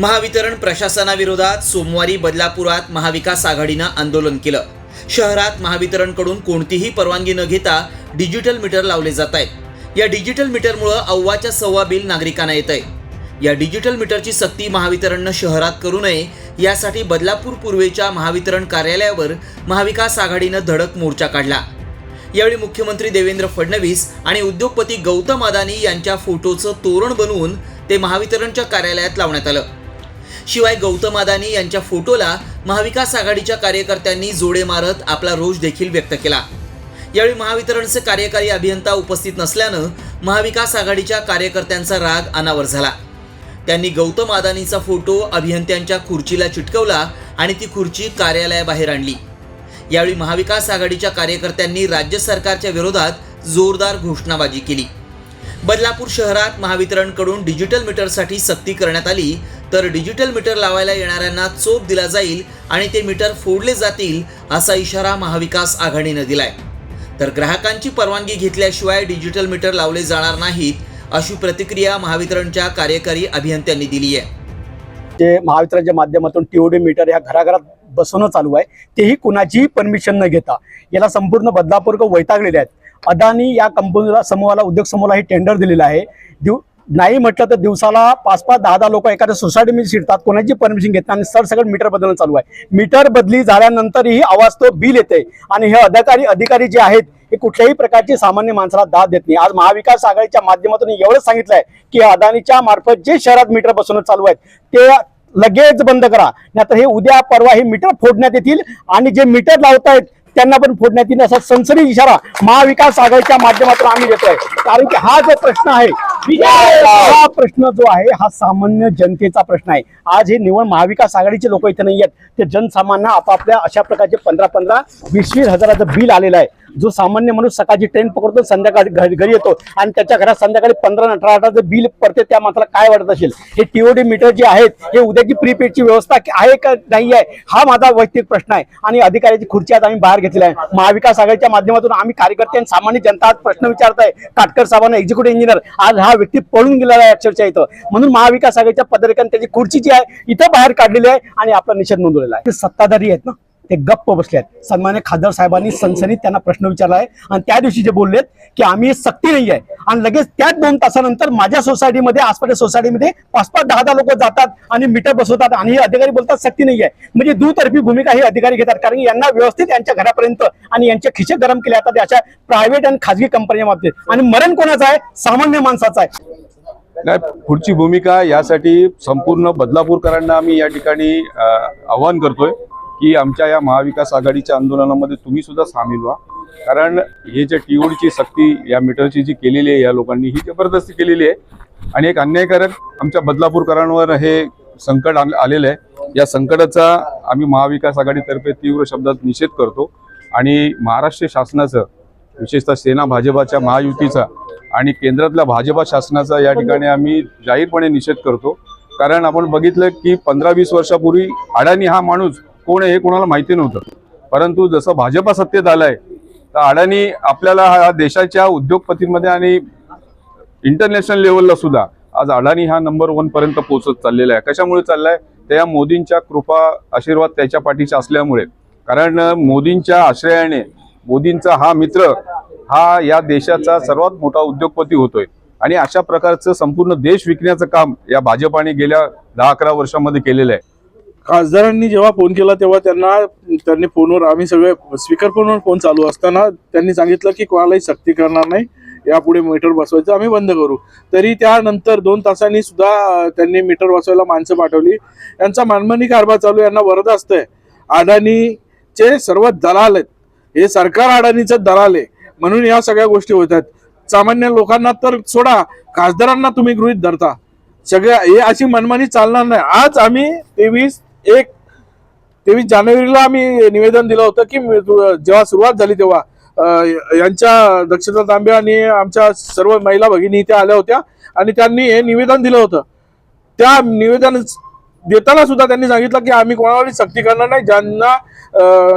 महावितरण प्रशासनाविरोधात सोमवारी बदलापुरात महाविकास आघाडीनं आंदोलन केलं. शहरात महावितरणकडून कोणतीही परवानगी न घेता डिजिटल मीटर लावले जात आहेत. या डिजिटल मीटरमुळं अव्वाच्या सव्वा बिल नागरिकांना येत आहे या डिजिटल मीटरची सक्ती महावितरणनं शहरात करू नये यासाठी बदलापूर पूर्वेच्या महावितरण कार्यालयावर महाविकास आघाडीनं धडक मोर्चा काढला. यावेळी मुख्यमंत्री देवेंद्र फडणवीस आणि उद्योगपती गौतम अदानी यांच्या फोटोचं तोरण बनवून ते महावितरणच्या कार्यालयात लावण्यात आलं. शिवाय गौतम अदानी यांच्या फोटोला महाविकास आघाडीच्या कार्यकर्त्यांनी जोडे मारत आपला रोष देखील व्यक्त केला. यावेळी महावितरणचे कार्यकारी अभियंता उपस्थित नसल्यानं महाविकास आघाडीच्या कार्यकर्त्यांचा राग अनावर झाला. त्यांनी गौतम अदानीचा फोटो अभियंत्यांच्या खुर्चीला चिटकवला आणि ती खुर्ची कार्यालयाबाहेर आणली. यावेळी महाविकास आघाडीच्या कार्यकर्त्यांनी राज्य सरकारच्या विरोधात जोरदार घोषणाबाजी केली. बदलापूर शहरात महावितरणकडून डिजिटल मीटरसाठी सक्ती करण्यात आली. तर डिजिटल मीटर लावायला येणाऱ्यांना चोप दिला जाईल आणि ते मीटर फोडले जातील असा इशारा महाविकास आघाडीनं दिलाय. तर ग्राहकांची परवानगी घेतल्याशिवाय डिजिटल मीटर लावले जाणार नाहीत अशी प्रतिक्रिया महावितरणच्या कार्यकारी अभियंत्यांनी दिली आहे. जे महावितरणच्या माध्यमातून टीओडी मीटर ह्या घराघरात बसवणं चालू आहे तेही कुणाचीही परमिशन न घेता. याला संपूर्ण बदलापूर वैतागलेले आहेत. अदानी या कंपनीला समूहाला उद्योग समूहाला हे टेंडर दिलेलं आहे. दिव नाही म्हटलं तर दिवसाला पाच पाच दहा दहा लोक एखाद्या सोसायटीमध्ये शिरतात कोणाची परमिशन घेतात आणि सगळं मीटर बदलणं चालू आहे. मीटर बदली झाल्यानंतरही आवाज तो बिल येते आणि हे अधिकारी अधिकारी जे आहेत हे कुठल्याही प्रकारची सामान्य माणसाला दाद देत नाही. आज महाविकास आघाडीच्या माध्यमातून एवढंच सांगितलं आहे की अदानीच्या मार्फत जे शहरात मीटर बसवणं चालू आहेत ते लगेच बंद करा. नाहीतर हे उद्या परवा हे मीटर फोडण्यात येतील आणि जे मीटर लावतायत त्यांना पण फोडण्यात येईल असा सनसनी इशारा महाविकास आघाडीच्या माध्यमातून आम्ही देतोय. कारण की हा जो प्रश्न आहे हा प्रश्न जो आहे हा सामान्य जनतेचा प्रश्न आहे. आज हे निवड महाविकास आघाडीचे लोक इथे नाही आहेत. ते जनसामान्य आपापल्या अशा प्रकारचे पंधरा पंधरा वीस वीस हजाराचं बिल आलेलं आहे. जो सामान्य माणूस सकाळची ट्रेन पकडतो संध्याकाळी घरी येतो आणि त्याच्या घरात संध्याकाळी पंधरा अठरा हजाराचं बिल पडते त्या माणसाला काय वाटत असेल? हे टीओडी मीटर जे आहेत हे उद्याची प्रीपेडची व्यवस्था आहे का नाही आहे हा माझा वैयक्तिक प्रश्न आहे. आणि अधिकाऱ्याची खुर्ची आज आम्ही बाहेर घेतलेली आहे. महाविकास आघाडीच्या माध्यमातून आम्ही कार्यकर्ते आणि सामान्य जनता आज प्रश्न विचारत आहे काटकर साहेबांना एक्झिक्युटिव्ह इंजिनियर आज हा व्यक्ती पळून गेलेला आहे अक्षरशः इथं. म्हणून महाविकास आघाडीच्या पदाधिकाऱ्यांनी त्याची खुर्ची जी आहे इथं बाहेर काढलेली आहे आणि आपला निषेध नोंदवलेला आहे. ते सत्ताधारी आहेत ना? ते गप्प बसले आहेत सन्मान्य खासदार साहेबांनी सनसनीत त्यांना प्रश्न विचारला आहे. आणि त्या दिवशी जे बोललेत की आम्ही सक्ती नाही आहे आणि लगेच त्याच दोन तासानंतर माझ्या सोसायटीमध्ये आसपासच्या सोसायटीमध्ये पाच पाच दहा दहा लोक जातात आणि मीटर बसवतात आणि हे अधिकारी बोलतात सक्ती नाही आहे म्हणजे दुतर्फी भूमिका हे अधिकारी घेतात. कारण यांना व्यवस्थित यांच्या घरापर्यंत आणि यांचे खिशे गरम केले जातात अशा प्रायव्हेट आणि खाजगी कंपन्या बाबतीत. आणि मरण कोणाचं आहे? सामान्य माणसाचं आहे. नाही पुढची भूमिका यासाठी संपूर्ण बदलापूरकरांना आम्ही या ठिकाणी आव्हान आवाहन करतोय. की आमच्या या महाविकास आघाडीच्या आंदोलनामध्ये तुम्ही सुद्धा सामील व्हा. कारण हे जे टीओडीची सक्ती या मीटरची जी केलेली आहे या लोकांनी ही जबरदस्ती केलेली आहे. आणि एक अन्यायकारक आमच्या बदलापूरकरांवर हे संकट आलेलं आहे. या संकटाचा आम्ही महाविकास आघाडीतर्फे तीव्र शब्दात निषेध करतो. आणि महाराष्ट्र शासनाचं विशेषतः सेना भाजपाच्या महायुतीचा आणि केंद्रातल्या भाजपा शासनाचा या ठिकाणी आम्ही जाहीरपणे निषेध करतो. कारण आपण बघितलं की पंधरा वीस वर्षापूर्वी अडाणी हा माणूस कोण आहे हे कोणाला माहिती नव्हतं. परंतु जसं भाजपा सत्तेत आलाय तर अडाणी आपल्याला हा देशाच्या उद्योगपतींमध्ये आणि इंटरनॅशनल लेवलला सुद्धा आज अडाणी हा नंबर वन पर्यंत पोहोचत चाललेला आहे. कशामुळे चाललाय? त्या मोदींच्या कृपा आशीर्वाद त्याच्या पाठीचे असल्यामुळे. कारण मोदींच्या आश्रयाने मोदींचा हा मित्र हा या देशाचा सर्वात मोठा उद्योगपती होतोय. आणि अशा प्रकारचं संपूर्ण देश विकण्याचं काम या भाजपाने गेल्या दहा अकरा वर्षामध्ये केलेलं आहे. खासदारांनी जेव्हा फोन केला तेव्हा त्यांना त्यांनी फोनवर आम्ही सगळे स्पीकर फोनवर फोन चालू असताना त्यांनी सांगितलं की कोणालाही सक्ती करणार नाही. यापुढे मीटर बसवायचं आम्ही बंद करू. तरी त्यानंतर दोन तासांनी सुद्धा त्यांनी मीटर बसवायला माणसं पाठवली. यांचा मनमानी कारभार चालू यांना वरद असतंय. अडाणीचे सर्व दलाल आहेत. हे सरकार अडाणीचं दलाल आहे. म्हणून या सगळ्या गोष्टी होत आहेत. सामान्य लोकांना तर सोडा खासदारांना तुम्ही गृहित धरता. सगळ्या हे अशी मनमानी चालणार नाही. आज आम्ही तेवीस एक तेवीस जानेवारीला आम्ही निवेदन दिलं होतं की जेव्हा सुरुवात झाली तेव्हा यांच्या दक्षता तांबे आणि आमच्या सर्व महिला भगिनी इथे आल्या होत्या आणि त्यांनी हे निवेदन दिलं होतं. त्या निवेदन देताना सुद्धा त्यांनी सांगितलं की आम्ही कोणावरही सक्ती करणार नाही ज्यांना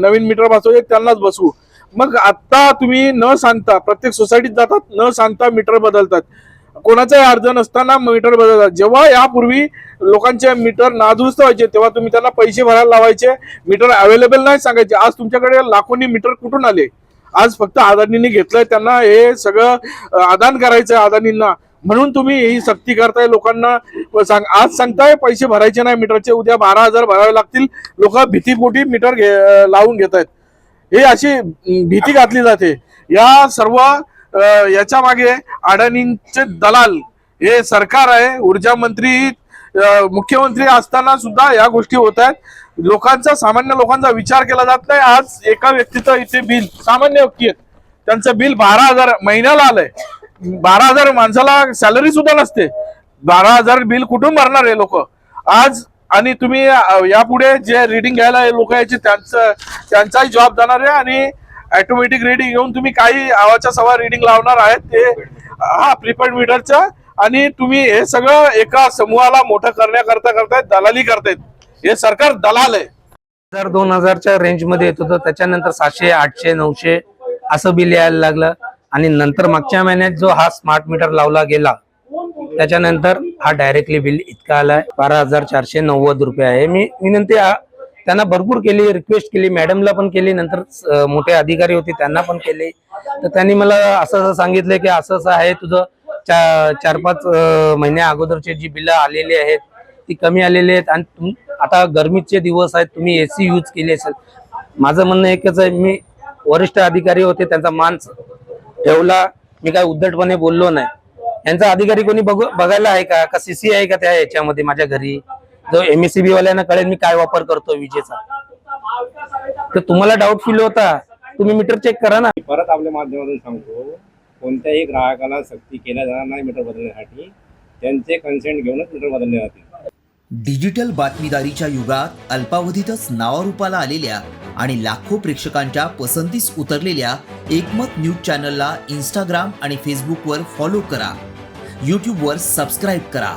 नवीन मीटर बसवले त्यांनाच बसवू. मग आता तुम्ही न सांगता प्रत्येक सोसायटीत जातात न सांगता मीटर बदलतात. कोणाचाही अर्ज नसताना मीटर बदलतात. जेव्हा यापूर्वी लोकांचे मीटर नादुरुस्त व्हायचे तेव्हा तुम्ही त्यांना पैसे भरायला लावायचे मीटर अवेलेबल नाही सांगायचे. आज तुमच्याकडे लाखोनी मीटर कुठून आले? आज फक्त अदानींनी घेतलंय त्यांना हे सगळं आदान करायचं आहे अदानींना म्हणून तुम्ही ही सक्ती करताय लोकांना. सांग आज सांगताय पैसे भरायचे नाही मीटरचे उद्या बारा हजार भरावे लागतील. लोक भीतीपोटी मीटर घे लावून घेत आहेत हे अशी भीती घातली जाते. या सर्व याच्या मागे अडाणींचे दलाल. हे सरकार आहे ऊर्जा मंत्री मुख्यमंत्री असताना सुद्धा या गोष्टी होत आहेत. लोकांचा सामान्य लोकांचा विचार केला जात नाही. आज एका व्यक्तीचं इथे बिल सामान्य व्यक्ती आहेत. त्यांचं बिल बारा हजार महिन्याला आलंय. बारा हजार माणसाला सॅलरी सुद्धा नसते. बारा हजार बिल कुठून भरणार आहे लोक? आज आणि तुम्ही यापुढे जे रिडिंग घ्यायला लोक यायचे त्यांचं त्यांचाही जॉब जाणार आहे आणि ऑटोमॅटिक रिडिंग घेऊन तुम्ही काही आवाच्या सवा रिडिंग लावणार आहेत. ते हा प्रिपेड मीटरच्या आणि तुम्ही हे सगळं एका समूहाला मोठं करण्याकरता करतायत दलाली करतायत. हे सरकार दलाल आहे. हजार दोन हजारच्या रेंजमध्ये येत होतं. त्याच्यानंतर सातशे आठशे नऊशे असं बिल यायला लागलं. आणि नंतर मागच्या महिन्यात जो हा स्मार्ट मीटर लावला गेला त्याच्यानंतर हा डायरेक्टली बिल इतका आलाय. बारा हजार चारशे नव्वद रुपये आहे. मी विनंती त्यांना भरपूर केली रिक्वेस्ट केली मॅडमला पण केली नंतर मोठे अधिकारी होते त्यांना पण केले. तर त्यांनी मला असं असं सांगितलं की असं असं आहे तुझं चा- चार पाच महिन्या अगोदरचे जी बिलं आलेली आहेत ती कमी आलेली आहेत आणि तुम आता गरमीचे दिवस आहेत तुम्ही एसी यूज केली असेल. माझं म्हणणं एकच आहे मी वरिष्ठ अधिकारी होते त्यांचा मान ठेवला. मी काय उद्धटपणे बोललो नाही. यांचा अधिकारी कोणी बघू बघायला आहे का? का सीसी आहे का त्या याच्यामध्ये माझ्या घरी? जो एमएससीबी वाल्यांना कळेल मी काय वापर करतो विजेचा. तर तुम्हाला डाऊट फील होता तुम्ही मीटर चेक करा ना. परत आपल्या माध्यमातून सांगतो कोणत्याही ग्राहकाला सक्ती केल्या जाणार नाही मीटर बदलण्यासाठी. त्यांचे कन्सेंट घेऊनच मीटर बदलले जातील. डिजिटल बातमीदारीच्या युगात अल्पावधीतच नावारूपाला आलेल्या आणि लाखो प्रेक्षकांच्या पसंतीस उतरलेल्या एकमत न्यूज चॅनलला इंस्टाग्राम आणि फेसबुकवर फॉलो करा. यूट्यूबवर सबस्क्राईब करा.